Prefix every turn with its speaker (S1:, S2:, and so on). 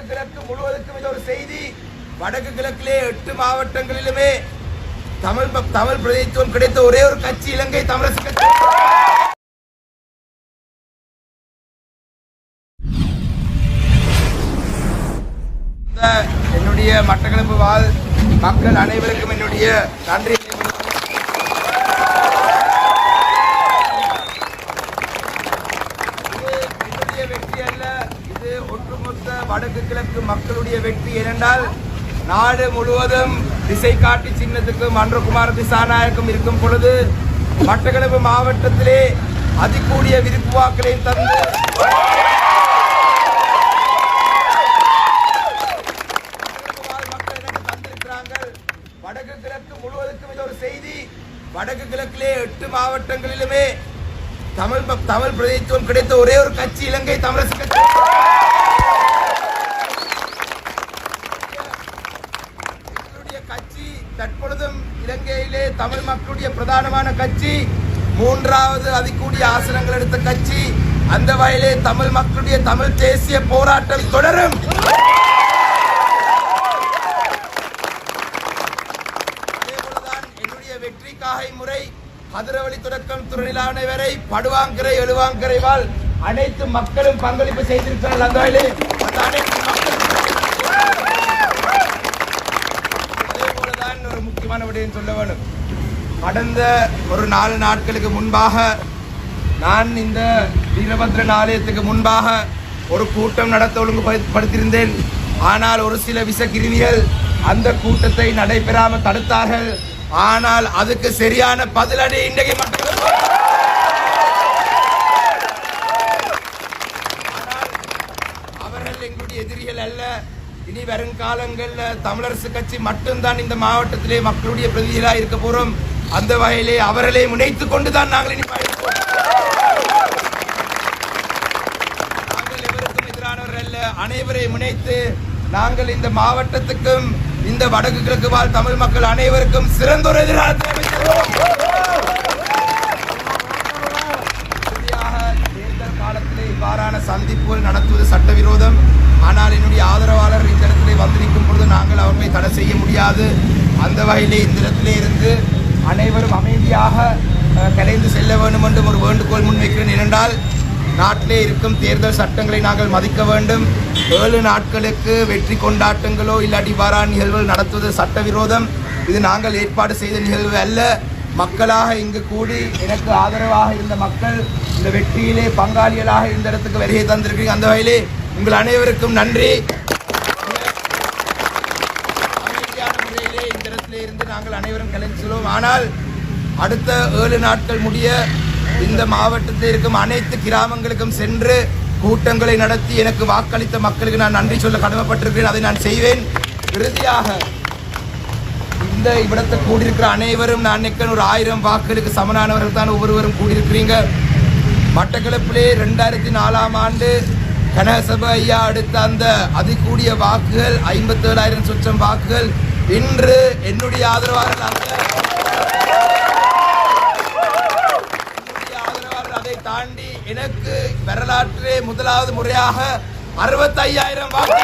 S1: கிழக்கு முழுவதற்கும் இது ஒரு செய்தி. வடக்கு கிழக்கிலே எட்டு மாவட்டங்களிலுமே தமிழ் தமிழ் பிரதித்துவம் கிடைத்த ஒரே ஒரு கட்சி இலங்கை தமிழரசு கட்சி. என்னுடைய மட்டக்களப்பு வாழ் மக்கள் அனைவருக்கும் என்னுடைய நன்றி இது என்னுடைய வெற்றி அல்ல இது ஒட்டுமொத்த வடகிழக்கு மக்களுடைய வெற்றி ஏனென்றால் நாடு முழுவதும் திசை காட்டி சின்னத்துக்கு மன்றகுமார திசாநாயகம் இருக்கும் பொழுது மட்டக்களப்பு மாவட்டத்திலே அதிகூடிய விருப்பு வாக்களை தந்து வடக்கு கிழக்கு முழுவதுக்கும் இது ஒரு செய்தி. வடக்கு கிழக்கிலே எட்டு மாவட்டங்களிலுமே தமிழ் தமிழ் பிரதித்துவம் கிடைத்த ஒரே ஒரு கட்சி இலங்கை தமிழரசு கட்சி எங்களுடைய கட்சி தற்பொழுதும் இலங்கையிலே தமிழ் மக்களுடைய பிரதானமான கட்சி மூன்றாவது அதிகூடிய ஆசனங்கள் எடுத்த கட்சி அந்த வகையிலே தமிழ் மக்களுடைய தமிழ் தேசிய போராட்டம் தொடரும். என்னுடைய வெற்றிக்காக இம்முறை அதிரவழி தொடக்கம் துறையிலான வரை படுவாங்கரை எழுவாங்கரை வாழ் அனைத்து மக்களும் பங்களிப்பு செய்திருக்கிறார்கள். அந்த வகையிலே அந்த அனைத்து மக்களும் விடயம் கடந்த ஒரு நாலு நாட்களுக்கு முன்பாக நான் இந்த வீரபத்ரன் ஆலயத்துக்கு முன்பாக ஒரு கூட்டம் நடத்த ஒழுங்குபடுத்தியிருந்தேன். ஆனால் ஒரு சில விஷக்கிருமிகள் அந்த கூட்டத்தை நடைபெறாமல் தடுத்தார்கள். ஆனால் அதுக்கு சரியான பதிலடி இன்றைக்கு மட்டும் அவர்கள் எங்களுடைய எதிரிகள் அல்ல இனி வருங்காலங்கள்ல தமிழரசு கட்சி மட்டும்தான் இந்த மாவட்டத்திலே மக்களுடைய பிரதிநிதிகளாக இருக்க போறோம். அந்த வகையிலே அவர்களை முனைத்துக் கொண்டுதான் நாங்கள் இனி பயணிப்போம். நாங்கள் எவருக்கும் எதிரானவர் அல்ல. அனைவரை முனைத்து நாங்கள் இந்த மாவட்டத்துக்கும் இந்த வடக்கு கிழக்கு வாழ் தமிழ் மக்கள் அனைவருக்கும் சிறந்தொரு எதிராக அமைக்கிறோம் இறுதியாக தேர்தல் காலத்திலே இவ்வாறான சந்திப்புகள் நடத்துவது சட்டவிரோதம் ஆனால் என்னுடைய ஆதரவாளர் இந்த இடத்திலே வந்திருக்கும் பொழுது நாங்கள் அவர்களை தடை செய்ய முடியாது. அந்த வகையிலே இந்த இடத்திலே இருந்து அனைவரும் அமைதியாக கலைந்து செல்ல வேண்டும் என்றும் ஒரு வேண்டுகோள் முன்வைக்கிறேன். ஏனென்றால் நாட்டிலே இருக்கும் தேர்தல் சட்டங்களை நாங்கள் மதிக்க வேண்டும். ஏழு நாட்களுக்கு வெற்றி கொண்டாட்டங்களோ இல்லாட்டி வாரா நிகழ்வுகள் நடத்துவது சட்டவிரோதம். இது நாங்கள் ஏற்பாடு செய்த நிகழ்வு அல்ல. மக்களாக இங்கு கூடி எனக்கு ஆதரவாக இருந்த மக்கள் இந்த வெற்றியிலே பங்காளிகளாக இந்த இடத்துக்கு வருகை தந்திருக்கிறீங்க அந்த வகையிலே உங்கள் அனைவருக்கும் நன்றி அமைதியான முறையிலே இந்த இடத்திலே இருந்து நாங்கள் அனைவரும் கிளம்பி செல்வோம் ஆனால் அடுத்த ஏழு நாட்கள் முடிய இந்த மாவட்டத்தில் இருக்கும் அனைத்து கிராமங்களுக்கும் சென்று கூட்டங்களை நடத்தி எனக்கு வாக்களித்த மக்களுக்கு நான் நன்றி சொல்ல கடமைப்பட்டிருக்கிறேன். அதை நான் செய்வேன். இறுதியாக இந்த இவ்விடத்தை கூடியிருக்கிற அனைவரும் நான் நினைக்கிறேன் ஒரு ஆயிரம் வாக்குகளுக்கு சமனானவர்கள் தான் ஒவ்வொருவரும் கூடியிருக்கிறீங்க. மட்டக்களப்பிலே ரெண்டாயிரத்தி நாலாம் ஆண்டு கனகசபை ஐயா அடுத்த அந்த அதிகூடிய வாக்குகள் ஐம்பத்தேழாயிரம் சொச்சம் வாக்குகள் இன்று என்னுடைய ஆதரவாளர் என்னுடைய ஆதரவாளர் அதை தாண்டி எனக்கு வரலாற்றிலே முதலாவது முறையாக அறுபத்தையாயிரம் வாக்கு